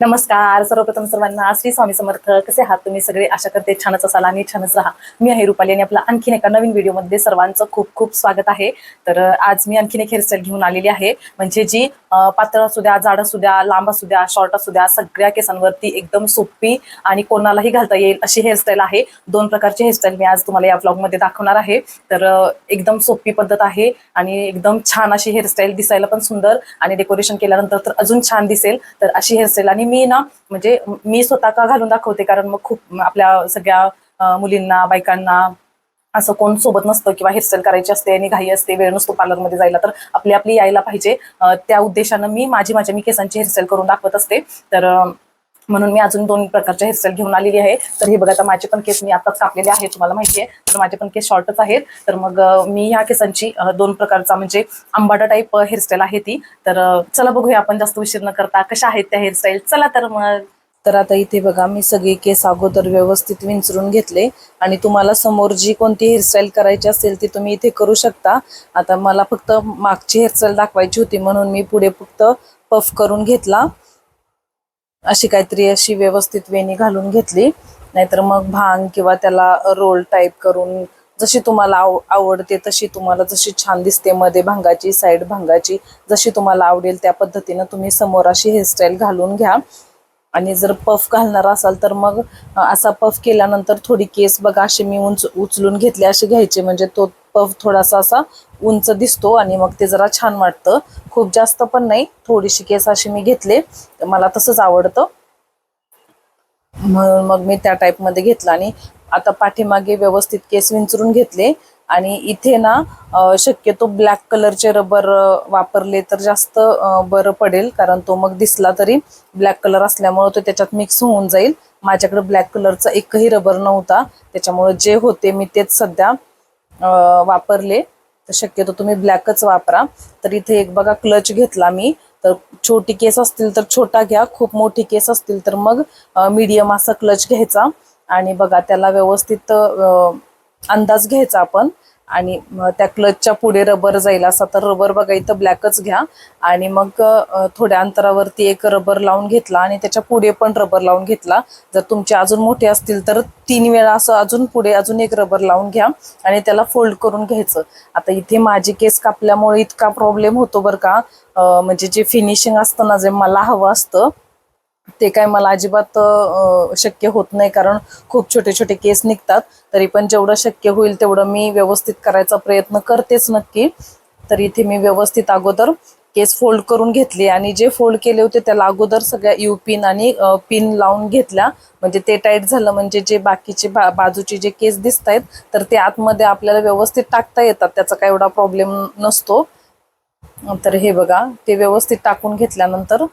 नमस्कार सर्वप्रथम सर्वांना श्री स्वामी समर्थ. कसे आहात तुम्ही सगळे? आशा करते छानच असाल आणि छानच राहा. मी आहे रुपाली आणि आपला आणखीन एका नवीन व्हिडिओमध्ये सर्वांचं खूप खूप स्वागत आहे. तर आज मी आणखीन एक हेअरस्टाईल घेऊन आलेली आहे. म्हणजे जी पात्र पातळ असू द्या जाड असू द्या लांब असू द्या शॉर्ट असू द्या सगळ्या केसांवरती एकदम सोपी आणि कोणालाही घालता येईल अशी हेअरस्टाईल आहे. दोन प्रकारची हेअरस्टाईल मी आज तुम्हाला या ब्लॉगमध्ये दाखवणार आहे. तर एकदम सोपी पद्धत आहे आणि एकदम छान अशी हेअरस्टाईल दिसायला पण सुंदर आणि डेकोरेशन केल्यानंतर तर अजून छान दिसेल. तर अशी हेअरस्टाईल आणि मी ना म्हणजे मी स्वतः का घालून दाखवते कारण मग खूप आपल्या सगळ्या मुलींना बायकांना असं कोण सोबत नसतं किंवा हेअरस्टाईल करायची असते आणि घाई असते वेळ नसतो पार्लरमध्ये जायला तर आपली आपली यायला पाहिजे. त्या उद्देशानं मी माझी माझ्या मी केसांची हेअरस्टाईल करून दाखवत असते. तर म्हणून मी अजून दोन प्रकारच्या हेअरस्टाईल घेऊन आलेली आहे. तर हे बघा आता माझे पण केस मी आताच कापलेले आहेत तुम्हाला माहिती आहे. तर माझे पण केस शॉर्टच आहेत. तर मग मी ह्या केसांची दोन प्रकारचा म्हणजे आंबाडा टाईप हेअरस्टाईल आहे ती. तर चला बघूया आपण जास्त उशीर न करता कशा आहेत त्या हेअरस्टाईल चला तर मग. तर आता इथे बघा मी सगळे केस अगोदर व्यवस्थित विंचरून घेतले. आणि तुम्हाला समोर जी कोणती हेअरस्टाईल करायची असेल ती तुम्ही इथे करू शकता. आता मला फक्त मागची हेअरस्टाईल दाखवायची होती म्हणून मी पुढे फक्त पफ करून घेतला. अशी काहीतरी अशी व्यवस्थित वेणी घालून घेतली. नाहीतर मग भांग किंवा त्याला रोल टाईप करून जशी तुम्हाला आव आवडते तशी तुम्हाला जशी छान दिसते मध्ये भांगाची साईड भांगाची जशी तुम्हाला आवडेल त्या पद्धतीनं तुम्ही समोर अशी हेअरस्टाईल घालून घ्या. आणि जर पफ घालणार असाल तर मग असा पफ केल्यानंतर थोडी केस बघा असे मी उंच उचलून घेतले असे घ्यायचे. म्हणजे तो पफ थोडासा असा उंच दिसतो आणि मग ते जरा छान वाटतं. खूप जास्त पण नाही थोडीशी केस अशी मी घेतले. मला तसंच आवडतं. म्हणून मग मी त्या टाईपमध्ये घेतला आणि आता पाठीमागे व्यवस्थित केस विंचरून घेतले. आणि इथे ना शक्यतो ब्लॅक कलरचे रबर वापरले तर जास्त बरं पडेल. कारण तो मग दिसला तरी ब्लॅक कलर असल्यामुळे तो त्याच्यात मिक्स होऊन जाईल. माझ्याकडे ब्लॅक कलरचा एकही रबर नव्हता. त्याच्यामुळे जे होते मी तेच सध्या वापरले. तर शक्यतो तुम्ही ब्लॅकच वापरा. तर इथे एक बघा क्लच घेतला मी. तर छोटी केस असतील तर छोटा घ्या. खूप मोठी केस असतील तर मग मीडियम असा क्लच घ्यायचा. आणि बघा त्याला व्यवस्थित अंदाज घ्यायचा आपण. आणि त्या क्लचच्या पुढे रबर जाईल असा. तर रबर बघा इथं ब्लॅकच घ्या. आणि मग थोड्या अंतरावरती एक रबर लावून घेतला आणि त्याच्या पुढे पण रबर लावून घेतला. जर तुमचे अजून मोठे असतील तर तीन वेळा असं अजून पुढे अजून एक रबर लावून घ्या आणि त्याला फोल्ड करून घ्यायचं. आता इथे माझी केस कापल्यामुळे इतका प्रॉब्लेम होतो बरं का. म्हणजे जे फिनिशिंग असतं ना जे मला हवं असतं ते काय मला अजिबात शक्य होत नाही कारण खूप छोटे छोटे केस निघतात. तरी पण जेवढं शक्य होईल तेवढं मी व्यवस्थित करायचा प्रयत्न करतेच नक्की. तर इथे मी व्यवस्थित अगोदर केस फोल्ड करून घेतले आणि जे फोल्ड केले होते त्याला अगोदर सगळ्या यू पिन आणि पिन लावून घेतल्या. म्हणजे ते टाईट झालं म्हणजे जे बाकीचे बा बाजूचे जे केस दिसत आहेत तर ते आतमध्ये आपल्याला व्यवस्थित टाकता येतात. त्याचा काय एवढा प्रॉब्लेम नसतो. तर हे बघा ते व्यवस्थित टाकून घेतल्यानंतर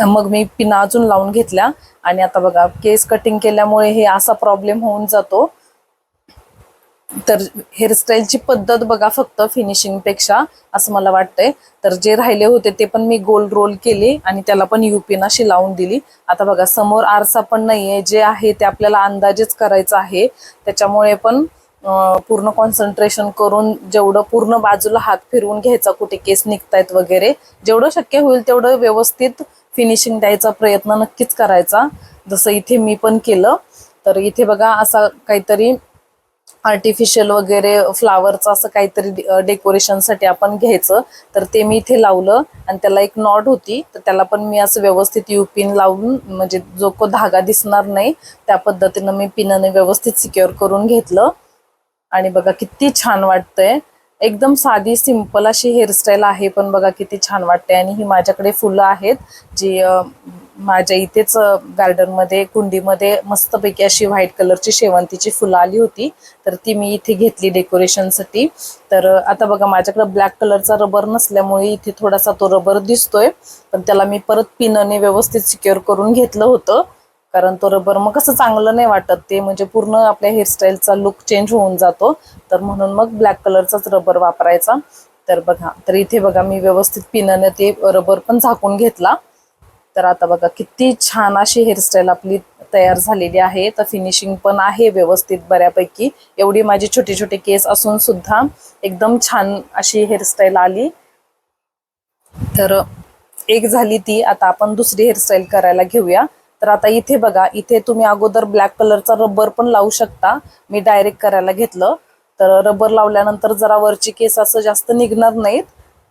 मग मी पिना अजून लावून घेतल्या. आणि आता बघा केस कटिंग केल्यामुळे हे असा प्रॉब्लेम होऊन जातो. तर हेअरस्टाईलची पद्धत बघा फक्त फिनिशिंगपेक्षा असं मला वाटतंय. तर जे राहिले होते ते पण मी गोल रोल केले आणि त्याला पण युपीन अशी लावून दिली. आता बघा समोर आरसा पण नाहीये. जे आहे ते आपल्याला अंदाजेच करायचं आहे. त्याच्यामुळे पण पूर्ण कॉन्सन्ट्रेशन करून जेवढं पूर्ण बाजूला हात फिरवून घ्यायचा कुठे केस निघतायत वगैरे जेवढं शक्य होईल तेवढं व्यवस्थित फिनिशिंग द्यायचा प्रयत्न नक्कीच करायचा. जसं इथे मी पण केलं. तर इथे बघा असा काहीतरी आर्टिफिशियल वगैरे फ्लावरचं असं काहीतरी डेकोरेशनसाठी आपण घ्यायचं. तर ते मी इथे लावलं आणि त्याला एक नॉड होती. तर त्याला पण मी असं व्यवस्थित यू पिन लावून म्हणजे जो को धागा दिसणार नाही त्या पद्धतीनं मी पिनाने व्यवस्थित सिक्युअर करून घेतलं. आणि बघा किती छान वाटतंय. एकदम साधी सिंपल अशी हेअरस्टाईल आहे पण बघा किती छान वाटते आणि ही माझ्याकडे फुलं आहेत जी माझ्या इथेच गार्डनमध्ये कुंडीमध्ये मस्तपैकी अशी व्हाईट कलरची शेवंतीची फुलं आली होती. तर ती मी इथे घेतली डेकोरेशनसाठी तर आता बघा माझ्याकडे ब्लॅक कलरचा रबर नसल्यामुळे इथे थोडासा तो रबर दिसतोय. पण त्याला मी परत पिनने व्यवस्थित सिक्युअर करून घेतलं होतं. कारण तो रबर मग कसं चांगलं नाही वाटत ते म्हणजे पूर्ण आपल्या हेअरस्टाईलचा लुक चेंज होऊन जातो. तर म्हणून मग ब्लॅक कलरचाच रबर वापरायचा. तर बघा तर इथे बघा मी व्यवस्थित पिनाने ते रबर पण झाकून घेतला. तर आता बघा किती छान अशी हेअरस्टाईल आपली तयार झालेली आहे. तर फिनिशिंग पण आहे व्यवस्थित बऱ्यापैकी. एवढी माझी छोटे छोटे केस असून सुद्धा एकदम छान अशी हेअरस्टाईल आली. तर एक झाली ती आता आपण दुसरी हेअरस्टाईल करायला घेऊया. तर आता इथे बघा इथे तुम्ही अगोदर ब्लॅक कलरचा रबर पण लावू शकता. मी डायरेक्ट करायला घेतलं. तर रबर लावल्यानंतर जरा वरची केस असं जास्त निघणार नाहीत.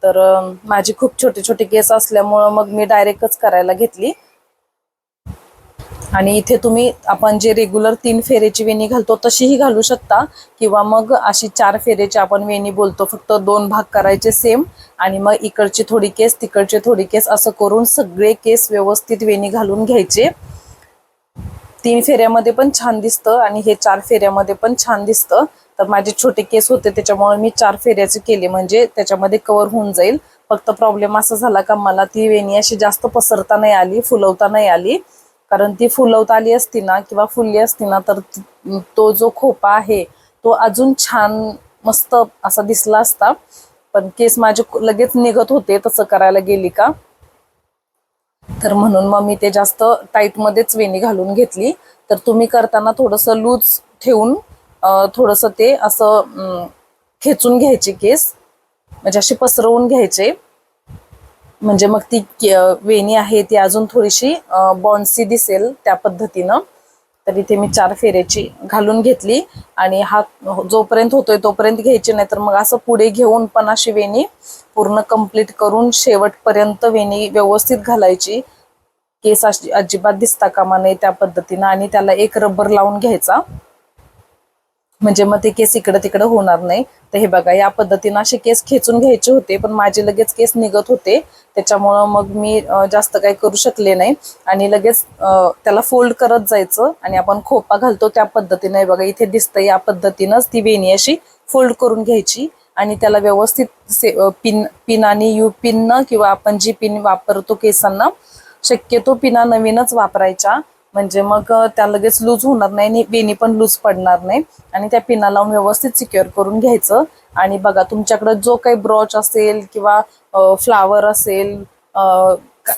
तर माझी खूप छोटे छोटे केस असल्यामुळं मग मी डायरेक्टच करायला घेतली. आणि इथे तुम्ही आपण जे रेग्युलर तीन फेरेची वेणी घालतो तशीही घालू शकता. किंवा मग अशी चार फेरेची आपण वेणी बोलतो फक्त दोन भाग करायचे सेम आणि मग इकडची थोडी केस तिकडचे थोडी केस असं करून सगळे केस व्यवस्थित वेणी घालून घ्यायचे. तीन फेऱ्यामध्ये पण छान दिसतं आणि हे चार फेऱ्यामध्ये पण छान दिसतं. तर माझे छोटे केस होते त्याच्यामुळे मी चार फेऱ्याचे केले. म्हणजे त्याच्यामध्ये कव्हर होऊन जाईल. फक्त प्रॉब्लेम असा झाला का मला ती वेणी अशी जास्त पसरता नाही आली फुलवता नाही आली. कारण ती फुलवता आली असती ना किंवा फुलली असती ना तर तो जो खोपा आहे तो अजून छान मस्त असा दिसला असता. पण केस माझे लगेच निघत होते तसं करायला गेली का? तर म्हणून मग मी ते जास्त टाईटमध्येच वेणी घालून घेतली. तर तुम्ही करताना थोडंसं लूज ठेवून थोडंसं ते असं खेचून घ्यायचे केस. म्हणजे असे पसरवून घ्यायचे. म्हणजे मग ती वेणी आहे ती अजून थोडीशी बॉन्सी दिसेल त्या पद्धतीनं. तर इथे मी चार फेऱ्याची घालून घेतली आणि हा जोपर्यंत होतोय तोपर्यंत घ्यायची नाही. तर मग असं पुढे घेऊन पण अशी वेणी पूर्ण कंप्लीट करून शेवटपर्यंत वेणी व्यवस्थित घालायची. केस अशी अजिबात दिसता कामा नये त्या पद्धतीनं आणि त्याला एक रबर लावून घ्यायचा. म्हणजे मग ते केस इकडं तिकडं होणार नाही. तर हे बघा या पद्धतीनं असे केस खेचून घ्यायचे होते पण माझे लगेच केस निघत होते. त्याच्यामुळं मग मी जास्त काही करू शकले नाही. आणि लगेच त्याला फोल्ड करत जायचं आणि आपण खोपा घालतो त्या पद्धतीने. बघा इथे दिसतं या पद्धतीनंच ती वेणी अशी फोल्ड करून घ्यायची. आणि त्याला व्यवस्थित से पिन पिन आणि यू पिन किंवा आपण जी पिन वापरतो केसांना शक्यतो पिना नवीनच वापरायच्या. म्हणजे मग त्या लगेच लूज होणार नाही आणि वेणी पण लूज पडणार नाही. आणि त्या पिना लावून व्यवस्थित सिक्युअर करून घ्यायचं. आणि बघा तुमच्याकडे जो काही ब्रॉच असेल किंवा फ्लावर असेल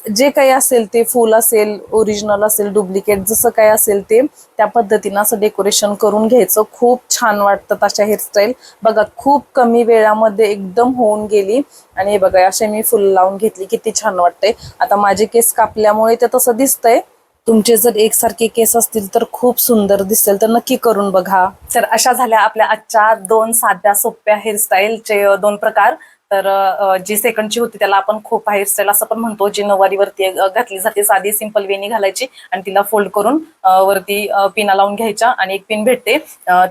जे काही असेल ते फुल असेल ओरिजिनल असेल डुप्लिकेट जसं काही असेल ते त्या पद्धतीनं असं डेकोरेशन करून घ्यायचं. खूप छान वाटतात अशा हेअरस्टाईल बघा खूप कमी वेळामध्ये एकदम होऊन गेली. आणि बघा असे मी फुल लावून घेतली. किती छान वाटते आता माझे केस कापल्यामुळे ते तसं दिसतंय. तुमचे जर एकसारखे केस असतील तर खूप सुंदर दिसेल. तर नक्की करून बघा. तर अशा झाल्या आपल्या आजच्या दोन साध्या सोप्या हेअरस्टाईलचे दोन प्रकार. तर जी सेकंडची होती त्याला आपण खूप हेअरस्टाईल असं पण म्हणतो जी नऊवारीवरती घातली जाते. साधी सिंपल वेणी घालायची आणि तिला फोल्ड करून वरती पिना लावून घ्यायच्या आणि एक पिन भेटते.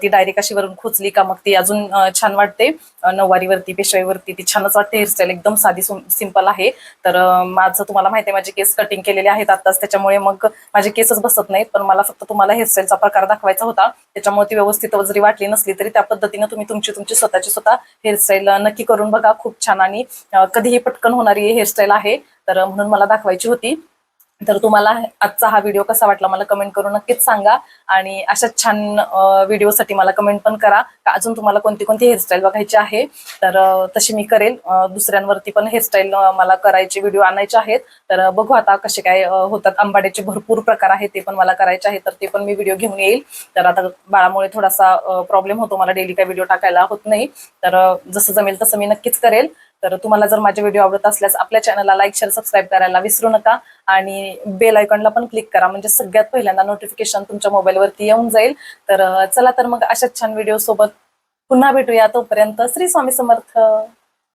ती डायरेक्ट अशी वरून खुचली का मग ती अजून छान वाटते. नऊवारीवरती पेशवाईवरती ती छानच वाटते. हेअरस्टाईल एकदम साधी सिंपल आहे. तर माझं तुम्हाला माहिती आहे माझे केस कटिंग केलेले आहेत आताच त्याच्यामुळे मग माझे केसच बसत नाहीत. पण मला फक्त तुम्हाला हेअरस्टाईलचा प्रकार दाखवायचा होता. त्याच्यामुळे ती व्यवस्थित जरी वाटली नसली तरी त्या पद्धतीनं तुम्ही तुमची तुमची स्वतःची स्वतः हेअरस्टाईल नक्की करून बघा. खूप छान आणि कधीही पटकन होणारी हेअरस्टाईल आहे. तर म्हणून मला दाखवायची होती. तर तुम्हाला आजचा हा व्हिडिओ कसा वाटला मला कमेंट करून नक्कीच सांगा. आणि अशाच छान व्हिडिओसाठी मला कमेंट पण करा. का अजून तुम्हाला कोणती कोणती हेअरस्टाईल बघायची आहे? तर तशी मी करेल. दुसऱ्यांवरती पण हेअरस्टाईल मला करायचे व्हिडिओ आणायचे आहेत. तर बघू आता कसे काय होतात. आंबाड्याचे भरपूर प्रकार आहेत ते पण मला करायचे आहेत. तर ते पण मी व्हिडिओ घेऊन येईल. तर आता बाळामुळे थोडासा प्रॉब्लेम होतो. मला डेली काय व्हिडिओ टाकायला होत नाही. तर जसं जमेल तसं मी नक्कीच करेल. तर तुम्हाला जर माझे व्हिडिओ आवडत असल्यास आपल्या चॅनलला लाईक शेअर सबस्क्राईब करायला विसरू नका. आणि बेल आयकॉनला पण क्लिक करा. म्हणजे सगळ्यात पहिल्यांदा नोटिफिकेशन तुमच्या मोबाईलवरती येऊन जाईल. तर चला तर मग अशाच छान व्हिडिओ सोबत पुन्हा भेटूया. तोपर्यंत श्री स्वामी समर्थ.